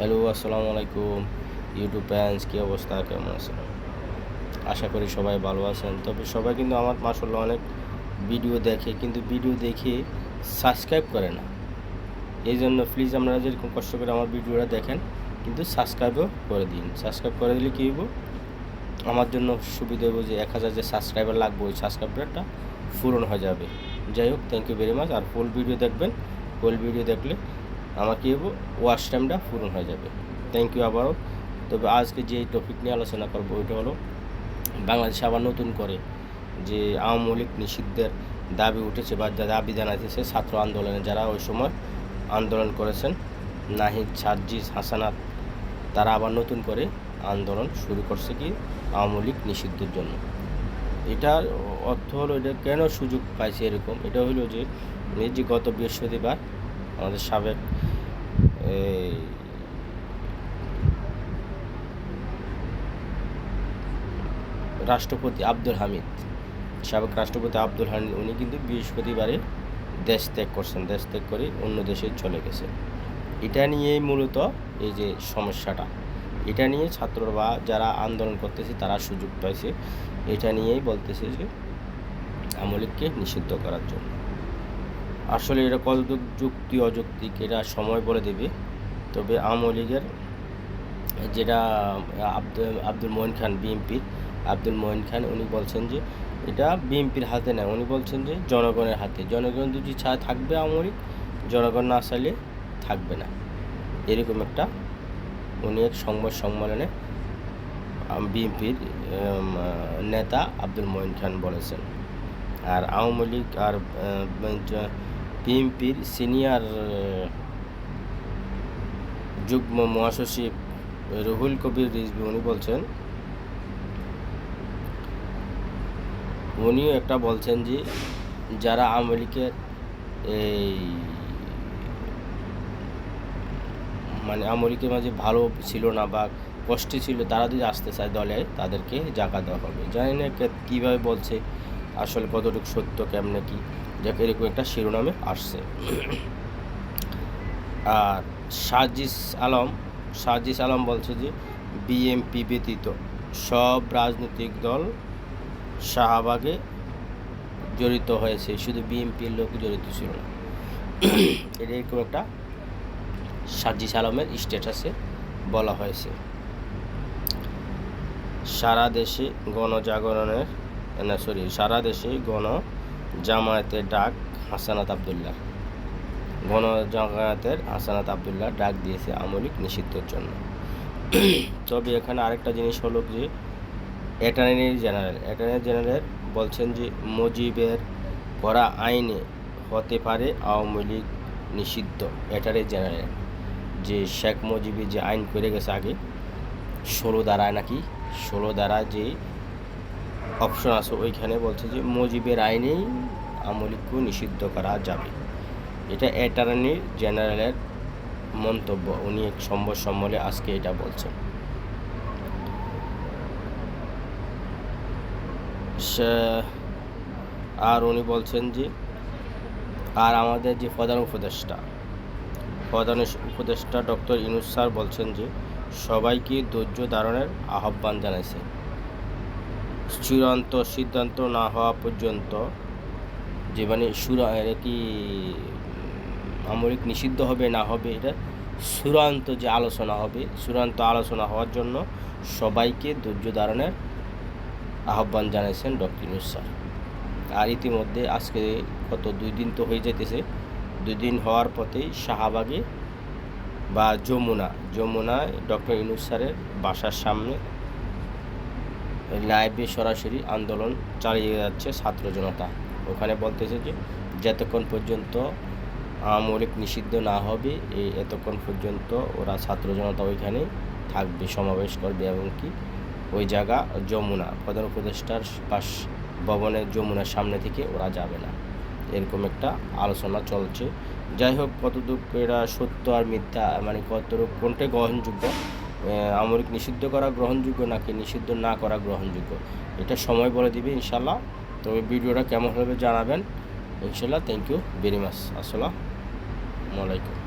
Hello আসসালামু আলাইকুম YouTube fans, কী অবস্থা? কেমন আছেন? আশা করি সবাই ভালো আছেন। তবে সবাই কিন্তু আমার মাসাল্লাহ অনেক ভিডিও দেখে, কিন্তু ভিডিও দেখে সাবস্ক্রাইব করে না। এই জন্য প্লিজ আপনারা যেরকম কষ্ট করে আমার ভিডিওটা দেখেন, কিন্তু সাবস্ক্রাইবও করে দিন। সাবস্ক্রাইব করে দিলে কী হইব? আমার জন্য সুবিধা হইব যে এক হাজার যে সাবস্ক্রাইবার লাগবে, ওই সাবস্ক্রাইবারটা পূরণ হয়ে যাবে। যাই হোক থ্যাংক ইউ ভেরি মাচ আর ফুল ভিডিও দেখবেন ফুল ভিডিও দেখলে আমার কী হব ওয়াচ টাইমটা পূরণ হয়ে যাবে। থ্যাংক ইউ আবারও। তবে আজকে যে টপিক নিয়ে আলোচনা করব, ওইটা হলো বাংলাদেশে আবার নতুন করে যে আওয়ামী লীগ নিষিদ্ধের দাবি উঠেছে বা দাবি জানাইতেছে ছাত্র আন্দোলনে যারা ওই সময় আন্দোলন করেছেন, নাহিদ সার্জিস হাসানাত, তারা আবার নতুন করে আন্দোলন শুরু করছে কি আওয়ামী লীগ নিষিদ্ধের জন্য। এটার অর্থ হলো এটা কেন সুযোগ পাইছে এরকম? এটা হলো যে যে গত বৃহস্পতিবার আমাদের সাবেক রাষ্ট্রপতি আব্দুল হামিদ, সাবেক রাষ্ট্রপতি আব্দুল হামিদ, উনি কিন্তু বৃহস্পতিবারে দেশ ত্যাগ করছেন, দেশ ত্যাগ করে অন্য দেশে চলে গেছে এটা নিয়েই মূলত এই যে সমস্যাটা। এটা নিয়ে ছাত্ররা যারা আন্দোলন করতেছে, তারা সুযোগ পাইছে। এটা নিয়েই বলতেছে যে আমলিককে নিষিদ্ধ করার জন্য। আসলে এটা কতটুক যুক্তি অযৌক্তিক এটা সময় বলে দেবে। তবে আওয়ামী লীগের যেটা আব্দুল আব্দুল মোহিন খান বিএনপির আব্দুল মোহিন খান, উনি বলছেন যে এটা বিএনপির হাতে না, উনি বলছেন যে জনগণের হাতে। জনগণ যদি চায় থাকবে আওয়ামী লীগ, জনগণ না চাইলে থাকবে না। এরকম একটা উনি এক সংবাদ সম্মেলনে বিএনপির নেতা আব্দুল মঈন খান বলেছেন। আর আওয়ামী লীগ আর বিএনপির সিনিয়র যুগ্ম মহাসচিব রুহুল কবির রিজভি, উনি বলছেন, উনিও একটা বলছেন যে, যারা আওয়ামী লীগের এই মানে আওয়ামী লীগের মাঝে ভালো ছিল না বা কষ্টে ছিল, তারা যদি আসতে চায় দলে, তাদেরকে জায়গা দেওয়া হবে। জানি না কীভাবে বলছে আসলে কতটুকু সত্য, কেমনে কি, যাকে, এরকম একটা শিরোনামে আসছে। আর সাজিস আলম সাজিস আলম বলছে যে বিএমপি ব্যতীত সব রাজনৈতিক দল শাহবাগে জড়িত হয়েছে, শুধু বিএনপির লোক জড়িত ছিল না। এটা এরকম একটা সাজিস আলমের স্ট্যাটাসে বলা হয়েছে। সারা দেশে গণজাগরণের না সরি সারা দেশে গণ জামায়াতের ডাক হাসানাত আবদুল্লাহ। গণ জামায়াতের হাসানাত আবদুল্লাহ ডাক দিয়েছে আমলিক নিষিদ্ধের জন্য। তবে এখানে আরেকটা জিনিস হলো যে, অ্যাটর্নি জেনারেল অ্যাটর্নি জেনারেল বলছেন যে, মজিবের করা আইনে হতে পারে আওয়ামী লীগ নিষিদ্ধ অ্যাটর্নি জেনারেল। যে শেখ মুজিবি যে আইন করে গেছে আগে, ষোলো দ্বারায় নাকি, ষোলো দ্বারা যে অপশন আছে ওইখানে বলছে যে মুজিবের আইনেই আমলিককে নিষিদ্ধ করা যাবে। এটা অ্যাটর্নি জেনারেলের মন্তব্য, উনি এক সম্বর সম্মলে আজকে এটা বলছেন। আর উনি বলছেন যে, আর আমাদের যে প্রধান উপদেষ্টা প্রধান উপদেষ্টা ডক্টর ইনুস স্যার বলছেন যে, সবাইকে ধৈর্য ধারণের আহ্বান জানাইছে। চূড়ান্ত সিদ্ধান্ত না হওয়া পর্যন্ত যে মানে সুরা কি আমরিক নিষিদ্ধ হবে, না হবে, এটা চূড়ান্ত যে আলোচনা হবে চূড়ান্ত আলোচনা হওয়ার জন্য সবাইকে ধৈর্য ধারণের আহ্বান জানিয়েছেন ডক্টর ইনুস স্যার। আর ইতিমধ্যে আজকে কত দুই দিন তো হয়ে যেতেছে দুই দিন হওয়ার পথেই শাহবাগে বা যমুনা, যমুনায় ডক্টর ইনুস স্যারের বাসার সামনে লাইভে সরাসরি আন্দোলন চালিয়ে যাচ্ছে ছাত্র জনতা। ওখানে বলতেছে যে, যতক্ষণ পর্যন্ত আমলিক নিষিদ্ধ না হবে, এই এতক্ষণ পর্যন্ত ওরা ছাত্র জনতা ওইখানে থাকবে, সমাবেশ করবে এবং কি ওই জায়গা যমুনা, প্রধান উপদেষ্টার পাশ ভবনের যমুনার সামনে থেকে ওরা যাবে না। এরকম একটা আলোচনা চলছে। যাই হোক কতটুক এরা সত্য আর মিথ্যা মানে কতটুক কোনটাই গ্রহণযোগ্য আমরিক নিষিদ্ধ করা গ্রহণযোগ্য নাকি নিষিদ্ধ না করা গ্রহণযোগ্য? এটা সময় বলে দিবে ইনশাল্লাহ তবে ভিডিওটা কেমন হবে জানাবেন। ইনশাল্লাহ থ্যাংক ইউ ভেরি মাচ আসসালামু আলাইকুম।